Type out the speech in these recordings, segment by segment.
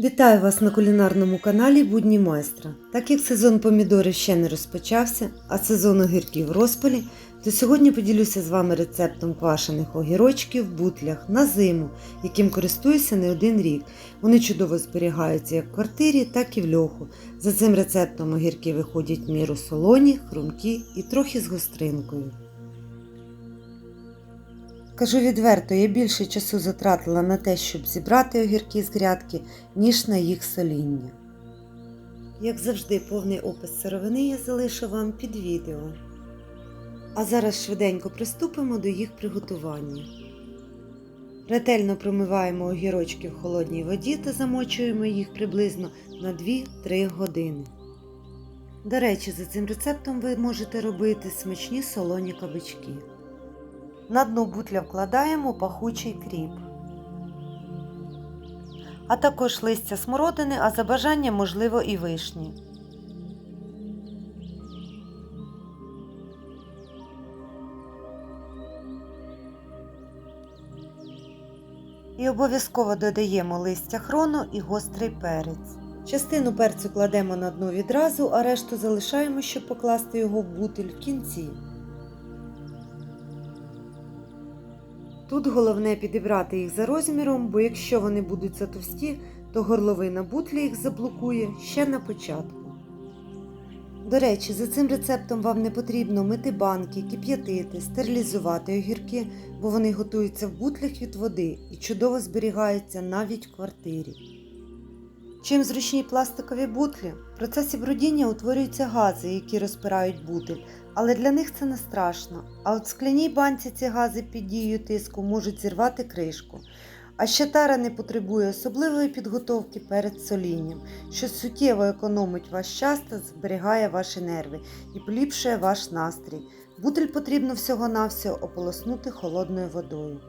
Вітаю вас на кулінарному каналі Будні майстра. Так як сезон помідорів ще не розпочався, а сезон огірків в розпалі, то сьогодні поділюся з вами рецептом квашених огірочків в бутлях на зиму, яким користуюся не один рік. Вони чудово зберігаються як в квартирі, так і в льоху. За цим рецептом огірки виходять в міру солоні, хрумкі і трохи з гостринкою. Кажу відверто, я більше часу затратила на те, щоб зібрати огірки з грядки, ніж на їх соління. Як завжди, повний опис сировини я залишу вам під відео. А зараз швиденько приступимо до їх приготування. Ретельно промиваємо огірочки в холодній воді та замочуємо їх приблизно на 2-3 години. До речі, за цим рецептом ви можете робити смачні солоні кабачки. На дно бутля вкладаємо пахучий кріп, а також листя смородини, а за бажанням, можливо, і вишні. І обов'язково додаємо листя хрону і гострий перець. Частину перцю кладемо на дно відразу, а решту залишаємо, щоб покласти його в бутиль в кінці. Тут головне підібрати їх за розміром, бо якщо вони будуть затовсті, то горловина бутлі їх заблокує ще на початку. До речі, за цим рецептом вам не потрібно мити банки, кип'ятити, стерилізувати огірки, бо вони готуються в бутлях від води і чудово зберігаються навіть в квартирі. Чим зручні пластикові бутлі, в процесі брудіння утворюються гази, які розпирають бутиль, але для них це не страшно. А от в скляній банці ці гази під дією тиску можуть зірвати кришку. А ще тара не потребує особливої підготовки перед солінням, що суттєво економить ваш час та зберігає ваші нерви і поліпшує ваш настрій. Бутиль потрібно всього-навсього ополоснути холодною водою.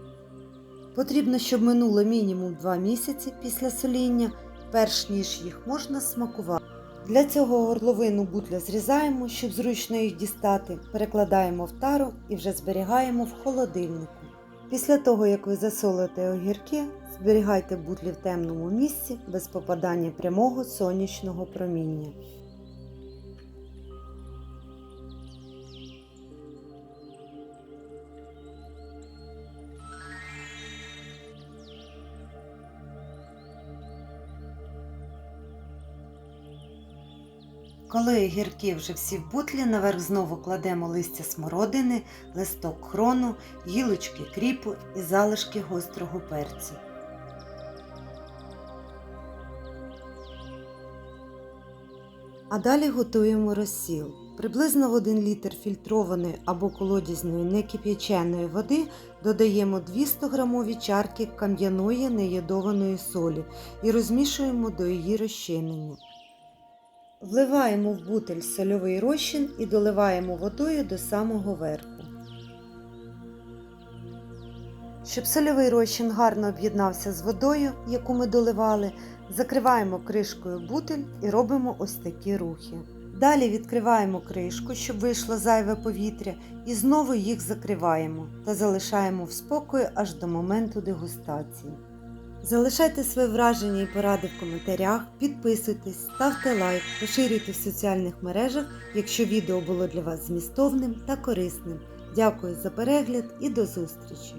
Потрібно, щоб минуло мінімум 2 місяці після соління, перш ніж їх можна смакувати. Для цього горловину бутля зрізаємо, щоб зручно їх дістати, перекладаємо в тару і вже зберігаємо в холодильнику. Після того, як ви засолите огірки, зберігайте бутлі в темному місці без попадання прямого сонячного проміння. Коли огірки вже всі в бутлі, наверх знову кладемо листя смородини, листок хрону, гілочки кріпу і залишки гострого перцю. А далі готуємо розсіл. Приблизно в 1 літр фільтрованої або колодязної некип'яченої води додаємо 200 грамові чарки кам'яної неядованої солі і розмішуємо до її розчинення. Вливаємо в бутиль сольовий розчин і доливаємо водою до самого верху. Щоб сольовий розчин гарно об'єднався з водою, яку ми доливали, закриваємо кришкою бутиль і робимо ось такі рухи. Далі відкриваємо кришку, щоб вийшло зайве повітря, і знову їх закриваємо та залишаємо в спокої аж до моменту дегустації. Залишайте свої враження і поради в коментарях, підписуйтесь, ставте лайк, поширюйте в соціальних мережах, якщо відео було для вас змістовним та корисним. Дякую за перегляд і до зустрічі!